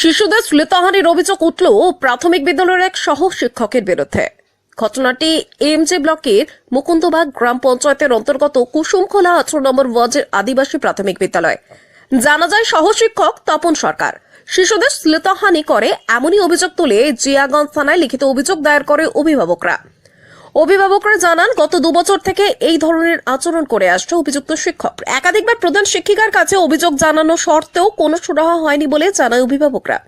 শিশুদের শ্লীলতাহানির অভিযোগ উঠল প্রাথমিক বিদ্যালয়ের এক সহ শিক্ষকের বিরুদ্ধে। ঘটনাটি এমজে ব্লকের মুকুন্দবাগ গ্রাম পঞ্চায়েতের অন্তর্গত কুসুমখোলা আঠারো নম্বর ওয়ার্ডের আদিবাসী প্রাথমিক বিদ্যালয়। জানা যায় সহশিক্ষক তপন সরকার। শিশুদের শ্লীলতাহানি করে এমনই অভিযোগ তুলে জিয়াগঞ্জ থানায় লিখিত অভিযোগ দায়ের করে অভিভাবকরা। অভিভাবকরা জানান, গত দুবছর থেকে এই ধরনের আচরণ করে আসছে অভিযুক্ত শিক্ষক। একাধিকবার প্রধান শিক্ষিকার কাছে অভিযোগ জানানো সত্ত্বেও কোনো সুরাহা হয়নি বলে জানায় অভিভাবকরা।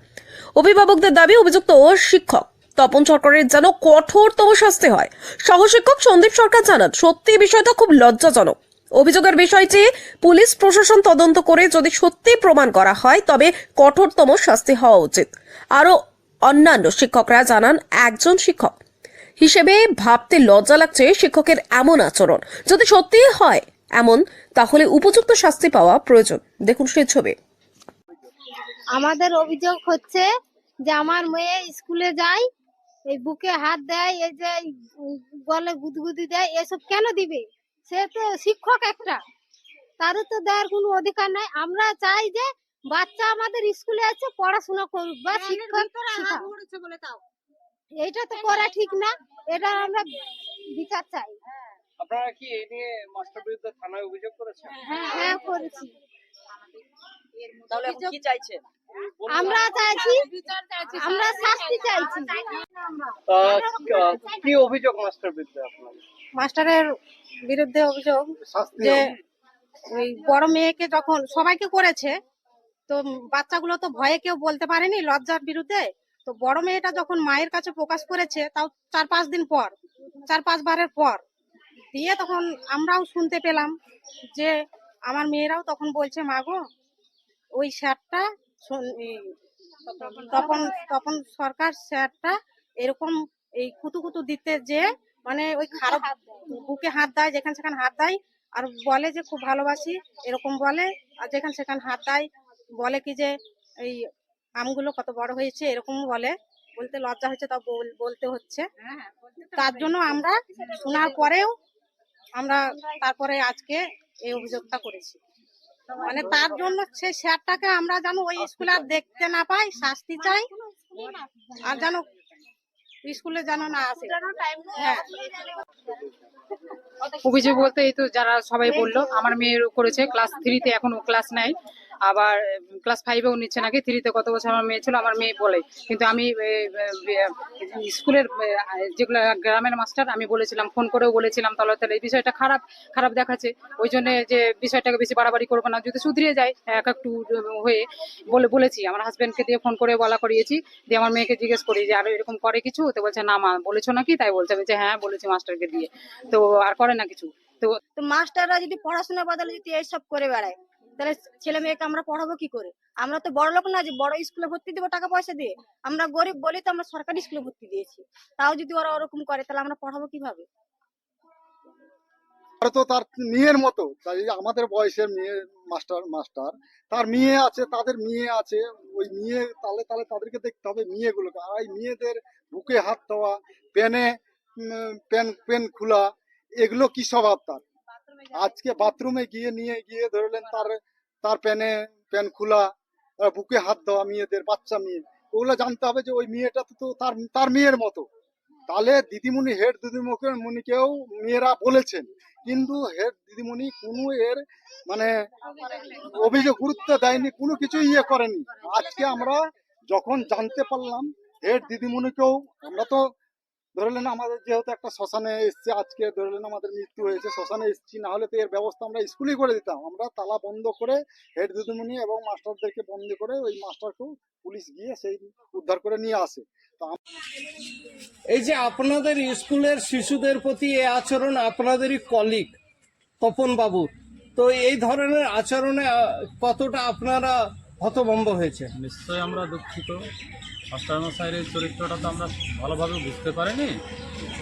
অভিভাবকদের দাবি, অভিযুক্ত ও শিক্ষক, তপন সরকারের যেন কঠোরতম শাস্তি হয়। সহশিক্ষক সন্দীপ সরকার জানান সত্যি বিষয়টা খুব লজ্জাজনক। অভিযোগের বিষয়টি পুলিশ প্রশাসন তদন্ত করে যদি সত্যি প্রমাণ করা হয়, তবে কঠোরতম শাস্তি হওয়া উচিত। আরও অন্যান্য শিক্ষকরা জানান, একজন শিক্ষক হিসেবে ভাবতে লজ্জা লাগছে শিক্ষকের এমন আচরণ। যদি সত্যিই হয় এমন তাহলে উপযুক্ত শাস্তি পাওয়া প্রয়োজন। দেখুন সেই ছবি। আমাদের অভিযোগ হচ্ছে যে আমার মেয়ে স্কুলে যায় এই বুকে হাত দেয় এই যে গলে গুদগুদি দেয় এসব কেন দিবে? সে তো শিক্ষক একটা। তারও তো দেওয়ার কোনো অধিকার নাই। আমরা চাই যে বাচ্চা আমাদের স্কুলে আছে পড়াশোনা করুক বা শিক্ষক শিখাক। এইটা তো করা ঠিক না এটা আমরা বিচার চাই। আপনারা কি এই নিয়ে মাস্টার বিরুদ্ধে থানায় অভিযোগ করেছেন? হ্যাঁ করেছি। তাহলে কি চাইছেন? আমরা চাইছি আমরা শাস্তি চাইছি কি অভিযোগ মাস্টার বিরুদ্ধে মাস্টারের বিরুদ্ধে অভিযোগ শাস্তি যে ওই বড় মেয়েকে যখন সবাইকে করেছে তো বাচ্চাগুলো তো ভয়ে কেউ বলতে পারেনি লজ্জার বিরুদ্ধে? তো বড় মেয়েটা যখন মায়ের কাছে প্রকাশ করেছে তাও চার পাঁচ দিন পর চার পাঁচ বারের পর দিয়ে তখন আমরাও শুনতে পেলাম যে আমার মেয়েরাও তখন বলছে মাগো ওই স্যারটা তখন তখন সরকার স্যারটা এরকম এই কুতু কুতু দিতে যে মানে ওই খারাপ বুকে হাত দেয় যেখানে সেখানে হাত দেয় আর বলে যে খুব ভালোবাসি এরকম বলে আর যেখানে সেখানে হাত দেয় বলে কি যে এই আমগুলো কত বড় হয়েছে এরকম বলে। বলতে লজ্জা হচ্ছে তা বল- বলতে হচ্ছে। তার জন্য আমরা শোনার পরেও আমরা তারপরে আজকে এই অভিযোগটা করেছি। মানে তার জন্য সেই স্যারটাকে আমরা যেন ওই স্কুলে আর দেখতে না পাই শাস্তি চাই। আর যেন স্কুলে যেন না আসে। হ্যাঁ। অভিযোগ বলতে এই তো যারা সবাই বলল আমার মেয়ের করেছে ক্লাস থ্রিতে এখন ও ক্লাস নেয় আবার ক্লাস ফাইভেও নিচ্ছে নাকি? থ্রিতে কত বছর আমার মেয়ে ছিল, আমার মেয়ে বলে। কিন্তু আমি স্কুলের যেগুলো গ্রামের মাস্টার, আমি বলেছিলাম ফোন করেও বলেছিলাম, তাহলে তাহলে এই বিষয়টা খারাপ খারাপ দেখাচ্ছে। ওই জন্য যে বিষয়টাকে বেশি বাড়াবাড়ি করব না। যদি সুধরিয়ে যায়, এক একটু হয়ে, বলে, বলেছি। আমার হাজব্যান্ডকে দিয়ে ফোন করে বলা করিয়েছি, দিয়ে আমার মেয়েকে জিজ্ঞেস করি যে, আরও এরকম করে কিছু? তো বলছে, না মা, বলেছ নাকি? তাই বলছে, আমি যে হ্যাঁ বলেছি মাস্টারকে দিয়ে। তো আর করে না কিছু। তো তো মাস্টাররা যদি পড়াশোনার বদলে যদি এইসব করে বেড়ায় তাহলে ছেলে মেয়েকে আমরা পড়াবো কি করে? আমরা তো বড় লোক না যে বড় স্কুলে ভর্তি দেবো টাকা পয়সা দিয়ে। আমরা গরিব বলি তো আমরা সরকারি স্কুলে ভর্তি দিয়েছি। তাও যদি ওরা ওরকম করে, তাহলে আমরা পড়াবো কীভাবে? তো তার মেয়ের মতো। তাই আমাদের বয়সের মেয়ে মাস্টার মাস্টার। তার মেয়ে আছে, তাদের মেয়ে আছে। ওই মেয়ে তাহলে তাহলে তাদেরকে দেখতে হবে মেয়েগুলোকে। আর এই মেয়েদের বুকে হাত দেওয়া, পেনে পেন পেন খোলা, এগুলো কি স্বভাব তার? আজকে বাথরুমে গিয়ে নিয়ে গিয়ে ধরলেন তার তার পেনে পেন খোলা বুকে হাত দেওয়া মেয়েদের, বাচ্চা মেয়ে। ওগুলো জানতে হবে যে ওই মেয়েটা তো তার তার মেয়ের মতো। তাহলে দিদিমণি হেড দিদিমণিকেও মেয়েরা বলেছেন। কিন্তু হেড দিদিমণি কোনো এর মানে অভিযোগ গুরুত্ব দেয়নি, কোনো কিছু ইয়ে করেনি। আজকে আমরা যখন জানতে পারলাম, হেড দিদিমণিকেও, আমরা তো ধরলেন আমাদের যেহেতু একটা শ্মশানে এসছে, আজকে ধরলেন আমাদের মৃত্যু হয়েছে, শ্মশানে এসছি, না হলে তো এর ব্যবস্থা আমরা স্কুলেই করে দিতাম। আমরা তালা বন্ধ করে হেড দিদিমণি এবং মাস্টারদেরকে বন্ধ করে ওই মাস্টারকেও পুলিশ গিয়ে সেই উদ্ধার করে নিয়ে আসে। এই যে আপনাদের স্কুলের শিশুদের প্রতি এই আচরণ আপনাদেরই কলিগ তপন বাবুর তো এই ধরনের আচরণে কতটা আপনারা হতভম্ব হয়েছে। নিশ্চয়ই আমরা দুঃখিত। মাস্টারমশাইয়ের এই চরিত্রটা তো আমরা ভালোভাবে বুঝতে পারিনি।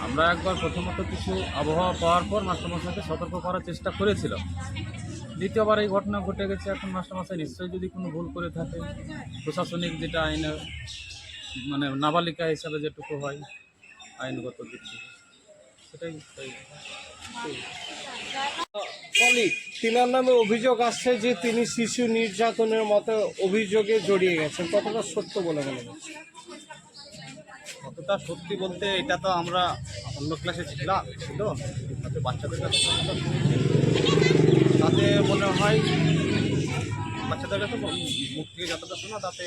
আমরা একবার প্রথমত কিছু আবহাওয়া পাওয়ার পর মাস্টারমশাইকে সতর্ক করার চেষ্টা করেছিলাম। দ্বিতীয়বার এই ঘটনা ঘটে গেছে, এখন মাস্টারমশাই নিশ্চয়ই যদি কোনো ভুল করে থাকে, প্রশাসনিক যেটা আইনের মানে নাবালিকা হিসাবে যেটুকু হয়, আইনগত দিক থেকে, সেটাই কলিক তিনার নামে অভিযোগ আসছে যে তিনি শিশু নির্যাতনের মতো অভিযোগে জড়িয়ে গেছেন। কতটা সত্য বলে মনে হচ্ছে? কতটা সত্যি বলতে এটা তো আমরা অন্য ক্লাসে ছিলাম ছিল। তাতে বাচ্চাদের কাছে। তাতে মনে হয় বাচ্চাদের কাছে মুখ থেকে যতটা শোনা তাতে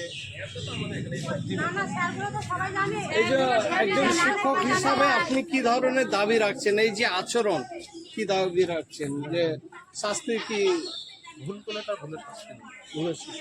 এই যে একজন শিক্ষক হিসাবে আপনি কি ধরনের দাবি রাখছেন? এই যে আচরণ কি দাবি রাখছেন যে শাস্তি কি ভুল করে তার ভুলের শাস্তি ভুলের ভুলেছে